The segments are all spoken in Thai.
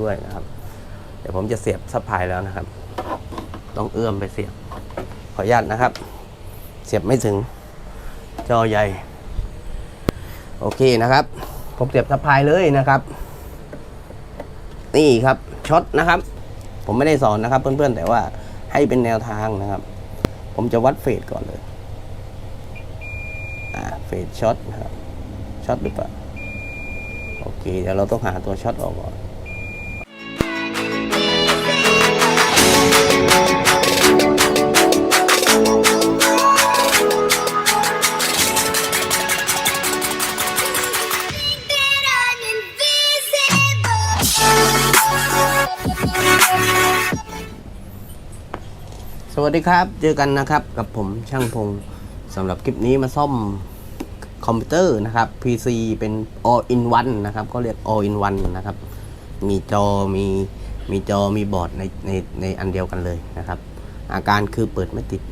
ด้วยนะครับ เดี๋ยวผมจะเสียบซัพพลายแล้วนะครับ ต้องเอื้อมไปเสียบ ขออนุญาตนะครับ เสียบไม่ถึงจอใหญ่ โอเคนะครับ ผมเสียบซัพพลายเลยนะครับ นี่ครับช็อตนะครับ ผมไม่ได้สอนนะครับเพื่อนๆแต่ว่าให้เป็นแนวทางนะครับ ผมจะวัดเฟสก่อนเลยอ่าเฟสช็อตนะครับช็อตหรือเปล่าโอเคเดี๋ยวเราต้องหาตัวช็อตออกก่อน วัสดีครับ เจอกันนะครับกับผมช่างพงสำหรับคลิปนี้มาซ่อมคอมพิวเตอร์นะครับ PC เป็น all in one นะครับ ก็เรียก all in one นะครับ มีจอมีมีจอมีบอร์ดในในในอันเดียวกันเลยนะครับ อาการคือเปิดไม่ติด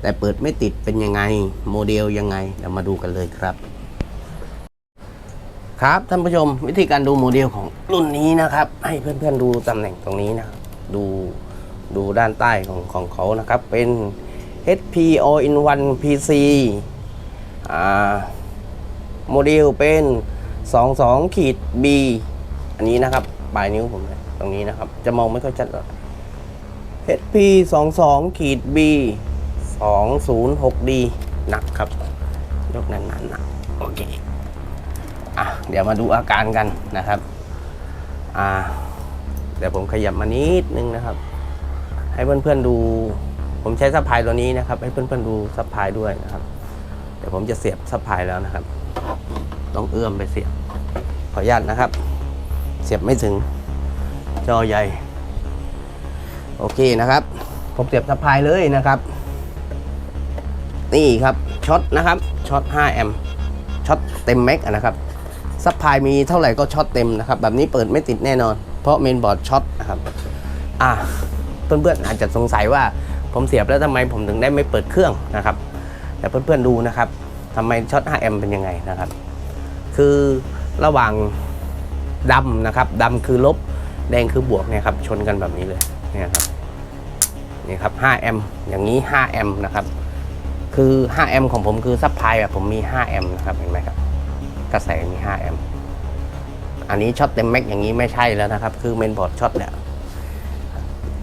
แต่เปิดไม่ติดเป็นยังไงโมเดลยังไงเดี๋ยวมาดูกันเลยครับ ครับท่านผู้ชมวิธีการดูโมเดลของรุ่นนี้นะครับ ให้เพื่อนๆดูตำแหน่งตรงนี้นะดู ดูด้านใต้ของของเขานะครับ เป็น HP All in One PC อ่าโมเดลเป็น 22ขีด B อันนี้นะครับ ปลายนิ้วผมตรงนี้นะครับ จะมองไม่ค่อยชัดหรอก HP 22ขีด B 206D หนักครับ ยกนานๆหนักโอเค อะ เดี๋ยวมาดูอาการกันนะครับ อ่า เดี๋ยวผมขยับมานิดนึงนะครับ ให้เพื่อนๆดู ผมใช้ซัพพลายตัวนี้นะครับ ให้เพื่อนๆดูซัพพลายด้วยนะครับเดี๋ยวผมจะเสียบซัพพลายแล้วนะครับ ต้องเอื้อมไปเสียบขออนุญาตนะครับ เสียบไม่ถึงจอใหญ่ โอเคนะครับ ผมเสียบซัพพลายเลยนะครับ นี่ครับช็อตนะครับช็อต 5 แอมป์ช็อตเต็มแม็กนะครับซัพพลายมีเท่าไหร่ก็ช็อตเต็มนะครับ แบบนี้เปิดไม่ติดแน่นอน เพราะเมนบอร์ดช็อตนะครับ อ่า เพื่อนๆอาจจะสงสัยว่าผมเสียบแล้วทำไมผมถึงได้ไม่เปิดเครื่องนะครับ แต่เพื่อนๆดูนะครับทำไมช็อต 5 แอมเป็นยังไงนะครับ คือระหว่างดำนะครับดำคือลบแดงคือบวกเนี่ยครับชนกันแบบนี้เลยเนี่ยครับนี่ครับ 5 แอมอย่างนี้ 5 แอมนะครับ คือ 5 แอมของผมคือซัพพลายแบบผมมี 5 แอมนะครับเห็นไหมครับกระแสมี 5 แอมอันนี้ช็อตเต็มแม็กอย่างนี้ไม่ใช่แล้วนะครับ คือเมนบอร์ดช็อตแล้ว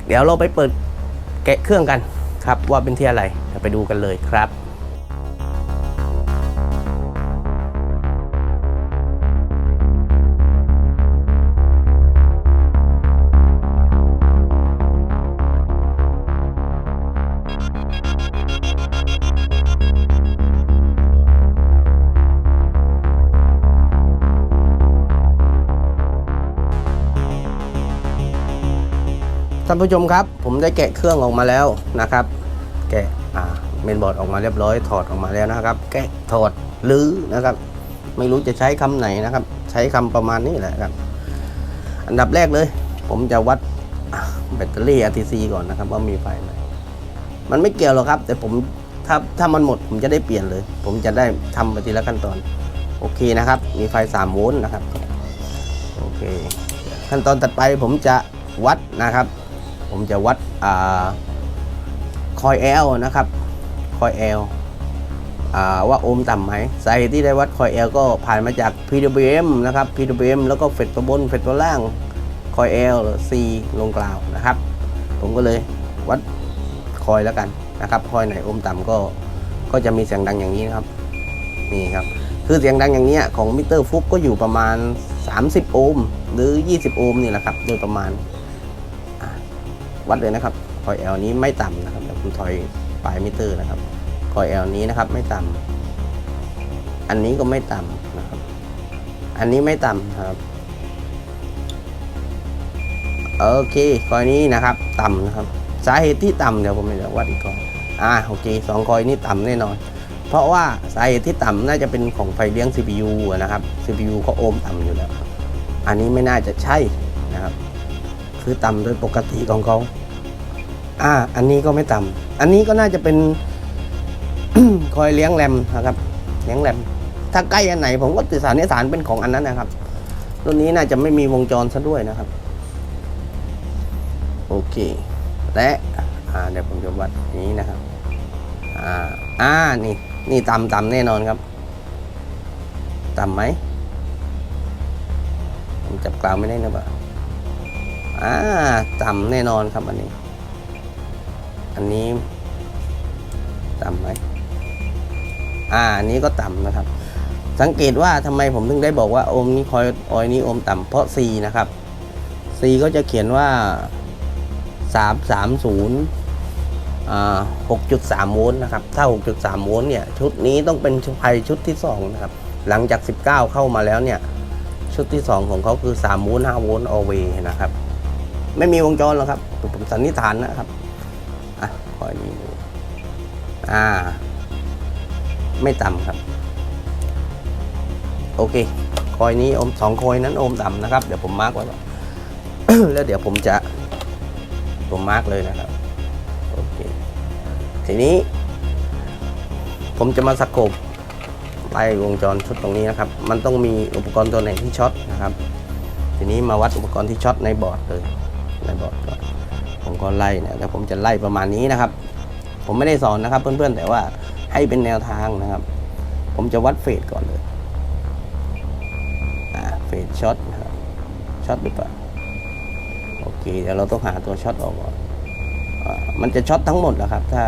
เดี๋ยวเราไปเปิดแกะเครื่องกันครับว่าเป็นที่อะไรเดี๋ยวไปดูกันเลยครับ ท่านผู้ชมครับ ผมได้แกะเครื่องออกมาแล้วนะครับ แกะเมนบอร์ดออกมาเรียบร้อยถอดออกมาแล้วนะครับ แกะถอดหรือนะครับ ไม่รู้จะใช้คำไหนนะครับ ใช้คำประมาณนี้แหละครับ อันดับแรกเลย ผมจะวัดแบตเตอรี่ RTC ก่อนนะครับ ว่ามีไฟไหมมันไม่เกี่ยวหรอกครับ แต่ผมถ้าถ้ามันหมดผมจะได้เปลี่ยนเลย ผมจะได้ทำไปทีละขั้นตอน โอเคนะครับ มีไฟ3โวลต์นะครับโอเคขั้นตอนถัดไปผมจะวัดนะครับ ผมจะวัดคอยแอลนะครับคอยแอลว่าโอห์มต่ำไหมสาเหตุที่ได้วัดคอยแอลก็ผ่านมาจาก PWM นะครับ PWM แล้วก็เฟดตัวบนเฟดตัวล่างคอยแอล C ลงกล่าวนะครับ ผมก็เลยวัดคอยแล้วกันนะครับคอยไหนโอห์มต่ำก็ก็จะมีเสียงดังอย่างนี้นะครับนี่ครับคือเสียงดังอย่างนี้ของมิเตอร์ฟุกก็อยู่ประมาณ 30 โอห์มหรือ 20 โอห์มนี่แหละครับโดยประมาณ วัดเลยนะครับคอย L นี้ไม่ต่ำนะครับเดี๋ยวผมถอยปลายมิเตอร์นะครับคอย L นี้นะครับไม่ต่ำอันนี้ก็ไม่ต่ำนะครับ อันนี้ไม่ต่ำครับโอเคคอยนี้นะครับต่ำนะครับ สาเหตุที่ต่ำเดี๋ยวผมจะวัดอีกก่อนอ่าโอเคสองคอยนี้ต่ำแน่นอน เพราะว่าสาเหตุที่ต่ำน่าจะเป็นของไฟเลี้ยง CPU นะครับ CPU เขาโอห์มต่ำอยู่แล้วอันนี้ไม่น่าจะใช่นะครับ คือต่ำโดยปกติของเขา อ่า อันนี้ก็ไม่ต่ำอันนี้ก็น่าจะเป็นคอยเลี้ยงแรมนะครับ เลี้ยงแรม ถ้าใกล้อันไหน ผมก็ติดสารนิสานเป็นของอันนั้นนะครับ รุ่นนี้น่าจะไม่มีวงจรซะด้วยนะครับ โอเค และอ่าเดี๋ยวผมจะวัดนี้นะครับ อ่า อ่า นี่ นี่ต่ำต่ำแน่นอนครับ ต่ำไหม ผมจับกลางไม่ได้นะบ่าอ่า ต่ำแน่นอนครับอันนี้ อันนี้ต่ำไหมอ่าอันนี้ก็ต่ำนะครับ สังเกตว่าทำไมผมถึงได้บอกว่าโอมนี้คอยออยนี้โอมต่ำเพราะ C นะครับ C ก็จะเขียนว่า 330อ่า6.3 โวลต์นะครับ ถ้า 6.3 โวลต์เนี่ย ชุดนี้ต้องเป็นชุดไฟชุดที่ 2 นะครับ หลังจาก 19 เข้ามาแล้วเนี่ย ชุดที่ 2 ของเขาคือ 3 โวลต์5โวลต์ always นะครับ ไม่มีวงจรหรอกครับผมสันนิษฐานนะครับ อะคอยนี้ดูอ่า ไม่ต่ำครับ โอเค คอยนี้โอมสองคอยนั้นโอมต่ำนะครับ เดี๋ยวผมมาร์กไว้แล้วเดี๋ยวผมจะ ผมมาร์กเลยนะครับ โอเค ทีนี้ ผมจะมาสกบไล่วงจรชุดตรงนี้นะครับ มันต้องมีอุปกรณ์ตัวไหนที่ช็อตนะครับ ทีนี้มาวัดอุปกรณ์ที่ช็อตในบอร์ดเลย ในบอร์ดก่อน ผมก็ไล่เนี่ยแล้วผมจะไล่ประมาณนี้นะครับ ผมไม่ได้สอนนะครับ เพื่อนๆแต่ว่าให้เป็นแนวทางนะครับ ผมจะวัดเฟสก่อนเลยเฟสช็อตนะครับช็อตหรือเปล่าโอเคเดี๋ยวเราต้องหาตัวช็อตออกก่อนอมันจะช็อตทั้งหมดแหละครับ ถ้า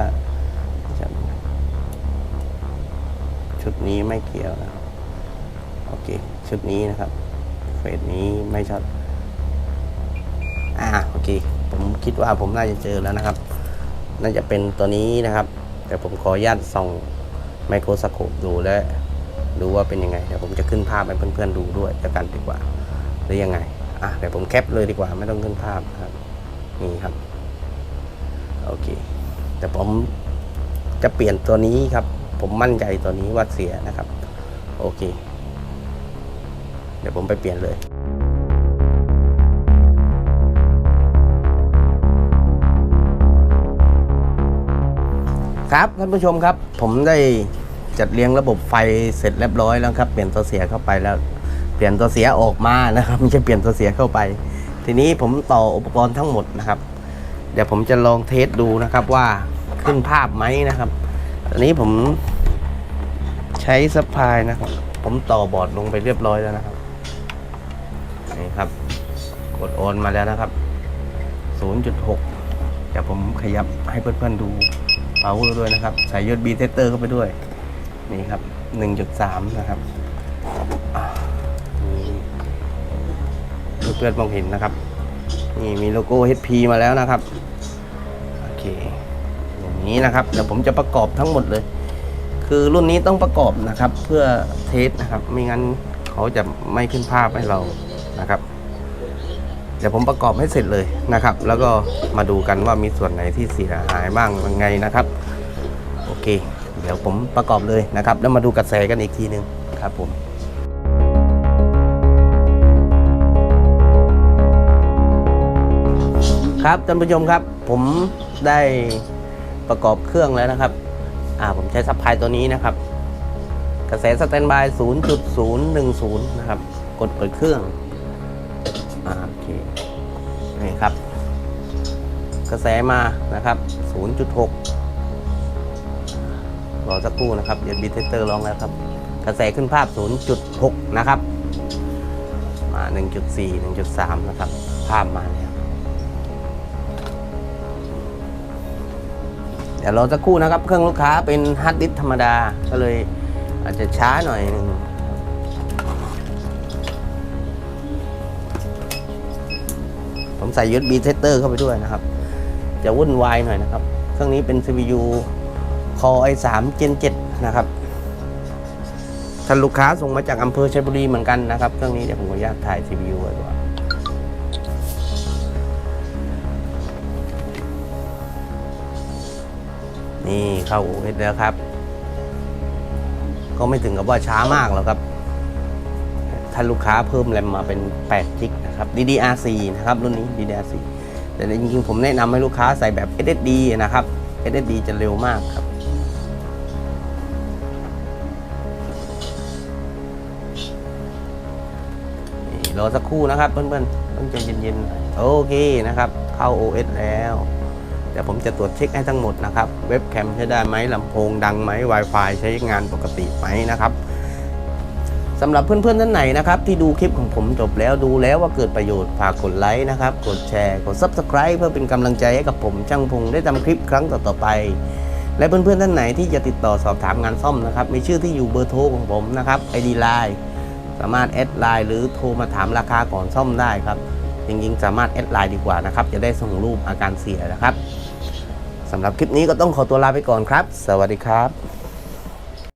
ชุดนี้ไม่เกี่ยวนะโอเค ชุดนี้นะครับ เฟสนี้ไม่ช็อต อเคผมคิดว่าผมน่าจะเจอแล้วนะครับ น่าจะเป็นตัวนี้นะครับ แต่ผมขออนุญาตส่องไมโครสโคปดูและดูว่าเป็นยังไงเดี๋ยวผมจะขึ้นภาพให้เพื่อนๆดูด้วยจะกันดีกว่า หรือยังไงอะเดี๋ยวผมแคปเลยดีกว่าไม่ต้องขึ้นภาพครับนี่ครับโอเค แต่ผมจะเปลี่ยนตัวนี้ครับ ผมมั่นใจตัวนี้วัดเสียนะครับ โอเค เดี๋ยวผมไปเปลี่ยนเลย ครับท่านผู้ชมครับ ผมได้จัดเรียงระบบไฟเสร็จเรียบร้อยแล้วครับ เปลี่ยนตัวเสียเข้าไปแล้ว เปลี่ยนตัวเสียออกมานะครับไม่ใช่เปลี่ยนตัวเสียเข้าไป ทีนี้ผมต่ออุปกรณ์ทั้งหมดนะครับ เดี๋ยวผมจะลองเทสดูนะครับว่าขึ้นภาพไหมนะครับอันนี้ผมใช้สปายนะครับ ผมต่อบอร์ดลงไปเรียบร้อยแล้วนะครับนี่ครับ กดโอนมาแล้วนะครับ 0.6เดี๋ยวผมขยับให้เพื่อนๆดู power ด้วยนะครับ ใส่ USB tester เข้าไปด้วย นี่ครับ 1.3 นะครับเพื่อนๆมองเห็นนะครับ นี่มีโลโก้ HP มาแล้วนะครับ โอเค อย่างนี้นะครับ เดี๋ยวผมจะประกอบทั้งหมดเลย คือรุ่นนี้ต้องประกอบนะครับ เพื่อเทสนะครับ ไม่งั้นเขาจะไม่ขึ้นภาพให้เรานะครับ เดี๋ยวผมประกอบให้เสร็จเลยนะครับ แล้วก็มาดูกันว่ามีส่วนไหนที่เสียหายบ้างยังไงนะครับ โอเค เดี๋ยวผมประกอบเลยนะครับ แล้วมาดูกระแสกันอีกทีหนึงครับผมครับท่านผู้ชมครับผมได้ประกอบเครื่องแล้วนะครับ อ่าผมใช้ซัพพลายตัวนี้นะครับ กระแสสแตนบาย 0.010 นะครับ กดเปิดเครื่อง นี่ครับ กระแสมานะครับ 0.6 รอสักครู่นะครับเดี๋ยวบีเทสเตอร์ลองแล้วครับ กระแสขึ้นภาพ 0.6 นะครับ มา 1.4 1.3 นะครับ ภาพมาแล้วเดี๋ยวรอสักครู่นะครับ เครื่องลูกค้าเป็นฮาร์ดดิสธรรมดา ก็เลยอาจจะช้าหน่อยนึง ผมใส่ USB tester เข้าไปด้วยนะครับ จะวุ่นวายหน่อยนะครับ เครื่องนี้เป็น CPU Core i3 Gen 7 นะครับท่านลูกค้าส่งมาจากอำเภอชัยบุรีเหมือนกันนะครับ เครื่องนี้เดี๋ยวผมขออนุญาตถ่าย CPU ไว้ก่อนนี่เข้า OS แล้วครับ ก็ไม่ถึงกับว่าช้ามากหรอกครับถ้านลูกค้าเพิ่มแรมมาเป็น8จิก นะครับ DDR4 นะครับรุ่นนี้ DDR4 แต่จริงๆผมแนะนำให้ลูกค้าใส่แบบ SSD นะครับ SSD จะเร็วมากครับรรอสักครู่นะครับเพื่อนๆต้องใจเย็นๆโอเคนะครับ เข้า OS แล้วเดี๋ยวผมจะตรวจเช็คให้ทั้งหมดนะครับ เว็บแคมใช้ได้ไหมลำโพงดังไหม Wi-Fi ใช้งานปกติไหมนะครับ สำหรับเพื่อนๆท่านไหนนะครับที่ดูคลิปของผมจบแล้วดูแล้วว่าเกิดประโยชน์ฝากกดไลค์นะครับ กดแชร์ กด Subscribe เพื่อเป็นกำลังใจให้กับผมช่างพงได้ทำคลิปครั้งต่อๆไป และเพื่อนๆท่านไหนที่จะติดต่อสอบถามงานซ่อมนะครับมีชื่อที่อยู่เบอร์โทรของผมนะครับ ID Line สามารถแอดไลน์หรือโทรมาถามราคาก่อนซ่อมได้ครับจริงๆ สามารถแอดไลน์ดีกว่านะครับจะได้ส่งรูปอาการเสียนะครับสำหรับคลิปนี้ก็ต้องขอตัวลาไปก่อนครับ สวัสดีครับ